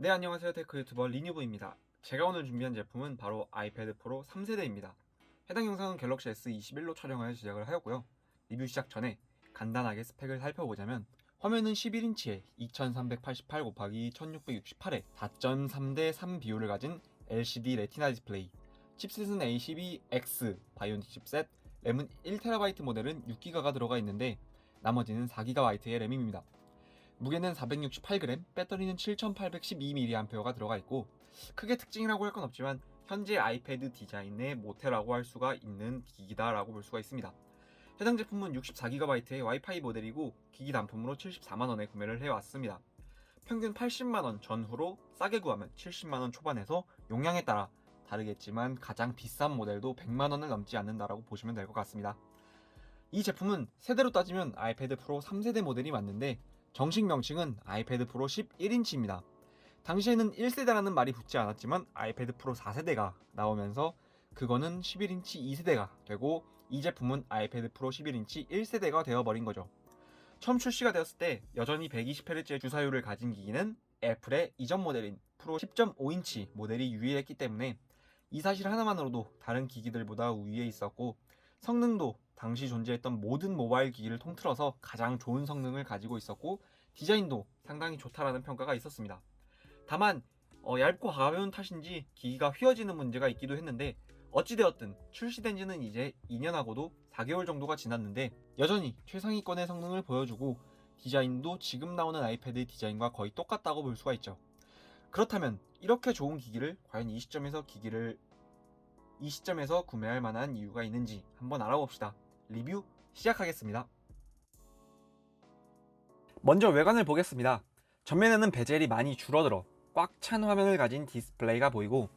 네 안녕하세요. 테크 유튜버 리뉴브입니다. 제가 오늘 준비한 제품은 바로 아이패드 프로 3세대입니다. 해당 영상은 갤럭시 S21로 촬영하여 제작을 하였고요. 리뷰 시작 전에 간단하게 스펙을 살펴보자면 화면은 11인치에 2388 곱하기 1668의 4.3대 3 비율을 가진 LCD 레티나 디스플레이 칩셋은 A12X 바이오닉 칩셋 램은 1TB 모델은 6기가가 들어가 있는데 나머지는 4GB의 램입니다 무게는 468g, 배터리는 7812mAh가 들어가 있고 크게 특징이라고 할 건 없지만 현재 아이패드 디자인의 모태라고 할 수가 있는 기기다라고 볼 수가 있습니다. 해당 제품은 64GB의 와이파이 모델이고 기기 단품으로 74만원에 구매를 해왔습니다. 평균 80만원 전후로 싸게 구하면 70만원 초반에서 용량에 따라 다르겠지만 가장 비싼 모델도 100만원을 넘지 않는다라고 보시면 될 것 같습니다. 이 제품은 세대로 따지면 아이패드 프로 3세대 모델이 맞는데 정식 명칭은 아이패드 프로 11인치입니다. 당시에는 1세대라는 말이 붙지 않았지만 아이패드 프로 4세대가 나오면서 그거는 11인치 2세대가 되고 이 제품은 아이패드 프로 11인치 1세대가 되어버린 거죠. 처음 출시가 되었을 때 여전히 120Hz의 주사율을 가진 기기는 애플의 이전 모델인 프로 10.5인치 모델이 유의했기 때문에 이 사실 하나만으로도 다른 기기들보다 우위에 있었고 성능도 당시 존재했던 모든 모바일 기기를 통틀어서 가장 좋은 성능을 가지고 있었고 디자인도 상당히 좋다라는 평가가 있었습니다. 다만 어, 얇고 가벼운 탓인지 기기가 휘어지는 문제가 있기도 했는데 어찌되었든 출시된 지는 이제 2년하고도 4개월 정도가 지났는데 여전히 최상위권의 성능을 보여주고 디자인도 지금 나오는 아이패드 디자인과 거의 똑같다고 볼 수가 있죠. 그렇다면 이렇게 좋은 기기를 과연 이 시점에서 기기를 이 시점에서 구매할 만한 이유가 있는지 한번 알아봅시다. 리뷰 시작하겠습니다. 먼저 외관을 보겠습니다. 전면에는 베젤이 많이 줄어들어 꽉 찬 화면을 가진 디스플레이가 보이고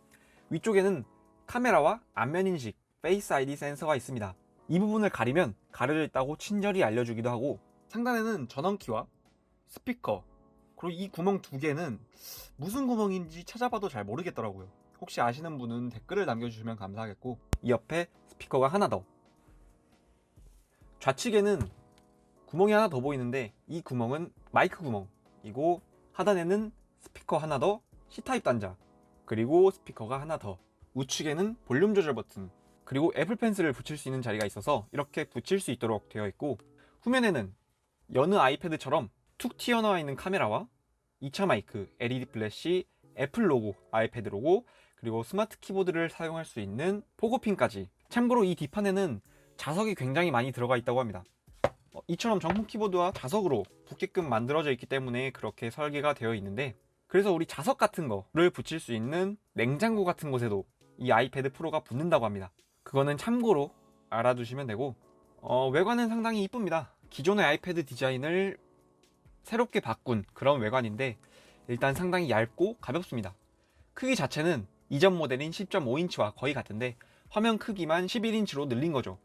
위쪽에는 카메라와 안면 인식, 페이스 아이디 센서가 있습니다. 이 부분을 가리면 가려져 있다고 친절히 알려주기도 하고 상단에는 전원키와 스피커 그리고 이 구멍 두 개는 무슨 구멍인지 찾아봐도 잘 모르겠더라고요. 혹시 아시는 분은 댓글을 남겨주시면 감사하겠고 이 옆에 스피커가 하나 더. 좌측에는 구멍이 하나 더 보이는데 이 구멍은 마이크 구멍이고 하단에는 스피커 하나 더 C타입 단자 그리고 스피커가 하나 더. 우측에는 볼륨 조절 버튼 그리고 애플 펜슬을 붙일 수 있는 자리가 있어서 이렇게 붙일 수 있도록 되어 있고 후면에는 여느 아이패드처럼 툭 튀어나와 있는 카메라와 2차 마이크, LED 플래시, 애플 로고, 아이패드 로고, 그리고 스마트 키보드를 사용할 수 있는 포고핀까지. 참고로 이 뒷판에는 자석이 굉장히 많이 들어가 있다고 합니다. 어, 이처럼 정품 키보드와 자석으로 붙게끔 만들어져 있기 때문에 그렇게 설계가 되어 있는데 그래서 우리 자석 같은 거를 붙일 수 있는 냉장고 같은 곳에도 이 아이패드 프로가 붙는다고 합니다. 그거는 참고로 알아두시면 되고 어, 외관은 상당히 이쁩니다. 기존의 아이패드 디자인을 새롭게 바꾼 그런 외관인데 일단 상당히 얇고 가볍습니다. 크기 자체는 이전 모델인 10.5인치와 거의 같은데 화면 크기만 11인치로 늘린 거죠.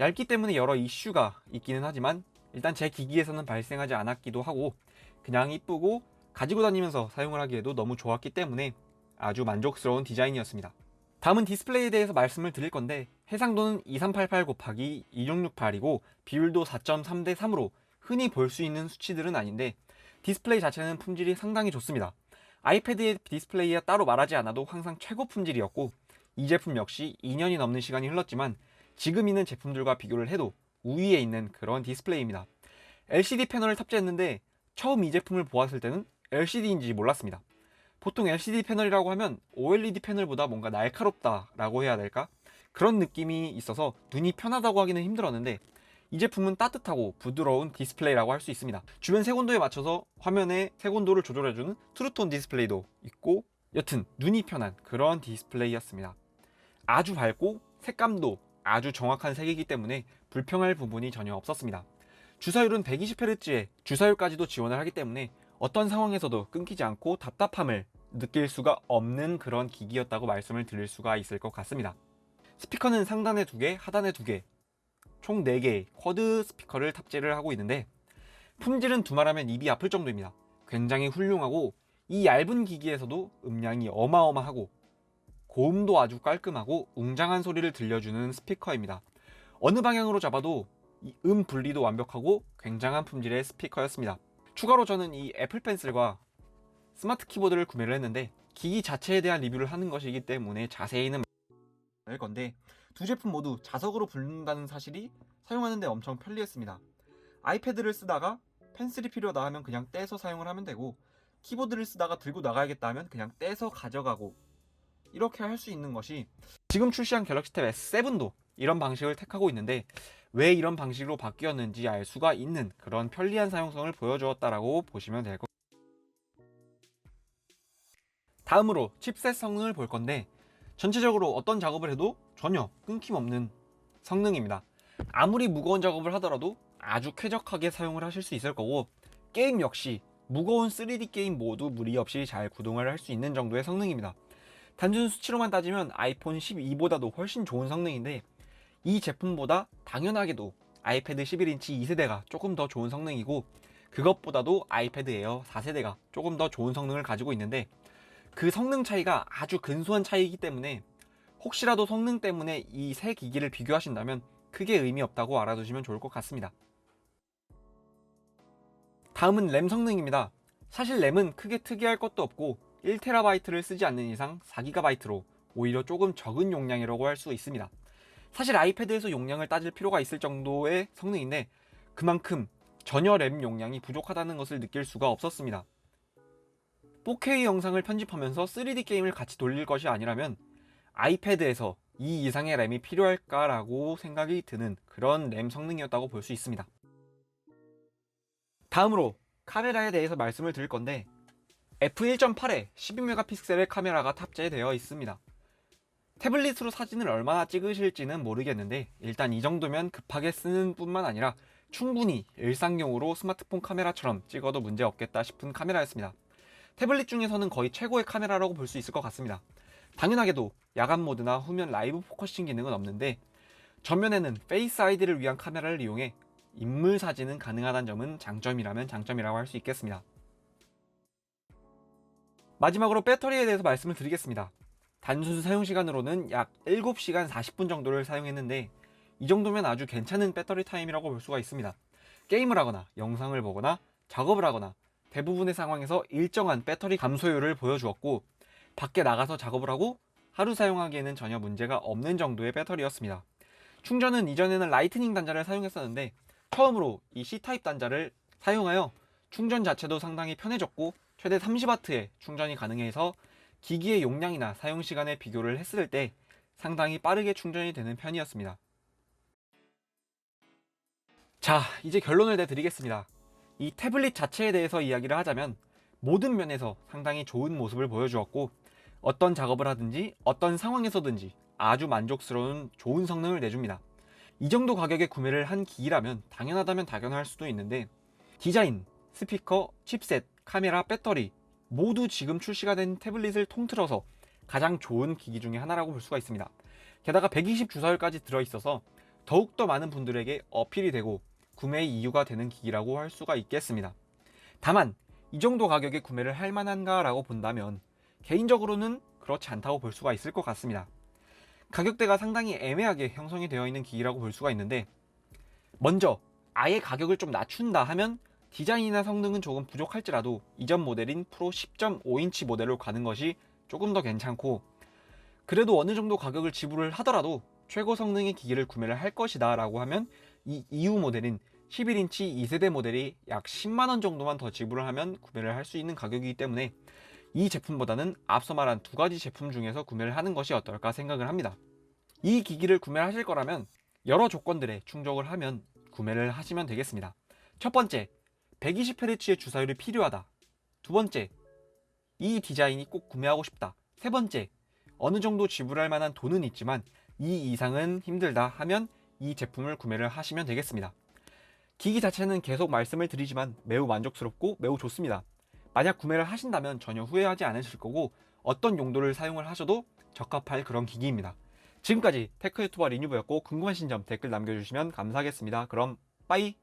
얇기 때문에 여러 이슈가 있기는 하지만 일단 제 기기에서는 발생하지 않았기도 하고 그냥 이쁘고 가지고 다니면서 사용을 하기에도 너무 좋았기 때문에 아주 만족스러운 디자인이었습니다. 다음은 디스플레이에 대해서 말씀을 드릴 건데 해상도는 2388 곱하기 2668이고 비율도 4.3 대 3으로 흔히 볼 수 있는 수치들은 아닌데 디스플레이 자체는 품질이 상당히 좋습니다. 아이패드의 디스플레이에 따로 말하지 않아도 항상 최고 품질이었고 이 제품 역시 2년이 넘는 시간이 흘렀지만 지금 있는 제품들과 비교를 해도 우위에 있는 그런 디스플레이입니다. LCD 패널을 탑재했는데 처음 이 제품을 보았을 때는 LCD인지 몰랐습니다. 보통 LCD 패널이라고 하면 OLED 패널보다 뭔가 날카롭다라고 해야 될까? 그런 느낌이 있어서 눈이 편하다고 하기는 힘들었는데 이 제품은 따뜻하고 부드러운 디스플레이라고 할 수 있습니다. 주변 색온도에 맞춰서 화면의 색온도를 조절해주는 트루톤 디스플레이도 있고 여튼 눈이 편한 그런 디스플레이였습니다. 아주 밝고 색감도 아주 정확한 색이기 때문에 불평할 부분이 전혀 없었습니다. 주사율은 120Hz에 주사율까지도 지원을 하기 때문에 어떤 상황에서도 끊기지 않고 답답함을 느낄 수가 없는 그런 기기였다고 말씀을 드릴 수가 있을 것 같습니다. 스피커는 상단에 두 개, 하단에 두 개, 총 4개의 쿼드 스피커를 탑재를 하고 있는데 품질은 두말하면 입이 아플 정도입니다. 굉장히 훌륭하고 이 얇은 기기에서도 음량이 어마어마하고 고음도 아주 깔끔하고 웅장한 소리를 들려주는 스피커입니다. 어느 방향으로 잡아도 이음 분리도 완벽하고 굉장한 품질의 스피커였습니다. 추가로 저는 이 애플 펜슬과 스마트 키보드를 구매를 했는데 기기 자체에 대한 리뷰를 하는 것이기 때문에 자세히는 할 건데 두 제품 모두 자석으로 붙는다는 사실이 사용하는데 엄청 편리했습니다. 아이패드를 쓰다가 펜슬이 필요하다 하면 그냥 떼서 사용을 하면 되고 키보드를 쓰다가 들고 나가야겠다 하면 그냥 떼서 가져가고 이렇게 할 수 있는 것이 지금 출시한 갤럭시 탭 S7도 이런 방식을 택하고 있는데 왜 이런 방식으로 바뀌었는지 알 수가 있는 그런 편리한 사용성을 보여주었다라고 보시면 될 것 같습니다. 다음으로 칩셋 성능을 볼 건데 전체적으로 어떤 작업을 해도 전혀 끊김없는 성능입니다. 아무리 무거운 작업을 하더라도 아주 쾌적하게 사용을 하실 수 있을 거고 게임 역시 무거운 3D 게임 모두 무리 없이 잘 구동을 할 수 있는 정도의 성능입니다. 단순 수치로만 따지면 아이폰 12보다도 훨씬 좋은 성능인데 이 제품보다 당연하게도 아이패드 11인치 2세대가 조금 더 좋은 성능이고 그것보다도 아이패드 에어 4세대가 조금 더 좋은 성능을 가지고 있는데 그 성능 차이가 아주 근소한 차이이기 때문에 혹시라도 성능 때문에 이 세 기기를 비교하신다면 크게 의미 없다고 알아두시면 좋을 것 같습니다. 다음은 램 성능입니다. 사실 램은 크게 특이할 것도 없고 1TB를 쓰지 않는 이상 4GB로 오히려 조금 적은 용량이라고 할 수 있습니다. 사실 아이패드에서 용량을 따질 필요가 있을 정도의 성능인데 그만큼 전혀 램 용량이 부족하다는 것을 느낄 수가 없었습니다. 4K 영상을 편집하면서 3D 게임을 같이 돌릴 것이 아니라면 아이패드에서 이 이상의 램이 필요할까라고 생각이 드는 그런 램 성능이었다고 볼 수 있습니다. 다음으로 카메라에 대해서 말씀을 드릴 건데 f1.8에 12메가픽셀의 카메라가 탑재되어 있습니다. 태블릿으로 사진을 얼마나 찍으실지는 모르겠는데 일단 이 정도면 급하게 쓰는 뿐만 아니라 충분히 일상용으로 스마트폰 카메라처럼 찍어도 문제 없겠다 싶은 카메라였습니다. 태블릿 중에서는 거의 최고의 카메라라고 볼 수 있을 것 같습니다. 당연하게도 야간 모드나 후면 라이브 포커싱 기능은 없는데 전면에는 페이스 아이디를 위한 카메라를 이용해 인물 사진은 가능하다는 점은 장점이라면 장점이라고 할 수 있겠습니다. 마지막으로 배터리에 대해서 말씀을 드리겠습니다. 단순 사용 시간으로는 약 7시간 40분 정도를 사용했는데 이 정도면 아주 괜찮은 배터리 타임이라고 볼 수가 있습니다. 게임을 하거나 영상을 보거나 작업을 하거나 대부분의 상황에서 일정한 배터리 감소율을 보여주었고 밖에 나가서 작업을 하고 하루 사용하기에는 전혀 문제가 없는 정도의 배터리였습니다. 충전은 이전에는 라이트닝 단자를 사용했었는데 처음으로 이 C타입 단자를 사용하여 충전 자체도 상당히 편해졌고 최대 30W의 충전이 가능해서 기기의 용량이나 사용 시간에 비교를 했을 때 상당히 빠르게 충전이 되는 편이었습니다. 자, 이제 결론을 내드리겠습니다. 이 태블릿 자체에 대해서 이야기를 하자면 모든 면에서 상당히 좋은 모습을 보여주었고 어떤 작업을 하든지 어떤 상황에서든지 아주 만족스러운 좋은 성능을 내줍니다. 이 정도 가격에 구매를 한 기기라면 당연하다면 당연할 수도 있는데 디자인, 스피커, 칩셋, 카메라, 배터리 모두 지금 출시가 된 태블릿을 통틀어서 가장 좋은 기기 중에 하나라고 볼 수가 있습니다. 게다가 120 주사율까지 들어있어서 더욱더 많은 분들에게 어필이 되고 구매 이유가 되는 기기라고 할 수가 있겠습니다. 다만 이 정도 가격에 구매를 할 만한가 라고 본다면 개인적으로는 그렇지 않다고 볼 수가 있을 것 같습니다. 가격대가 상당히 애매하게 형성이 되어 있는 기기라고 볼 수가 있는데 먼저 아예 가격을 좀 낮춘다 하면 디자인이나 성능은 조금 부족할지라도 이전 모델인 프로 10.5인치 모델로 가는 것이 조금 더 괜찮고 그래도 어느 정도 가격을 지불을 하더라도 최고 성능의 기기를 구매를 할 것이다 라고 하면 이 이후 모델인 11인치 2세대 모델이 약 10만원 정도만 더 지불을 하면 구매를 할 수 있는 가격이기 때문에 이 제품보다는 앞서 말한 두 가지 제품 중에서 구매를 하는 것이 어떨까 생각을 합니다. 이 기기를 구매하실 거라면 여러 조건들에 충족을 하면 구매를 하시면 되겠습니다. 첫 번째, 120Hz의 주사율이 필요하다. 두 번째, 이 디자인이 꼭 구매하고 싶다. 세 번째, 어느 정도 지불할 만한 돈은 있지만 이 이상은 힘들다 하면 이 제품을 구매를 하시면 되겠습니다. 기기 자체는 계속 말씀을 드리지만 매우 만족스럽고 매우 좋습니다. 만약 구매를 하신다면 전혀 후회하지 않으실 거고 어떤 용도를 사용을 하셔도 적합할 그런 기기입니다. 지금까지 테크 유튜버 리뉴브였고 궁금하신 점 댓글 남겨주시면 감사하겠습니다. 그럼 빠이!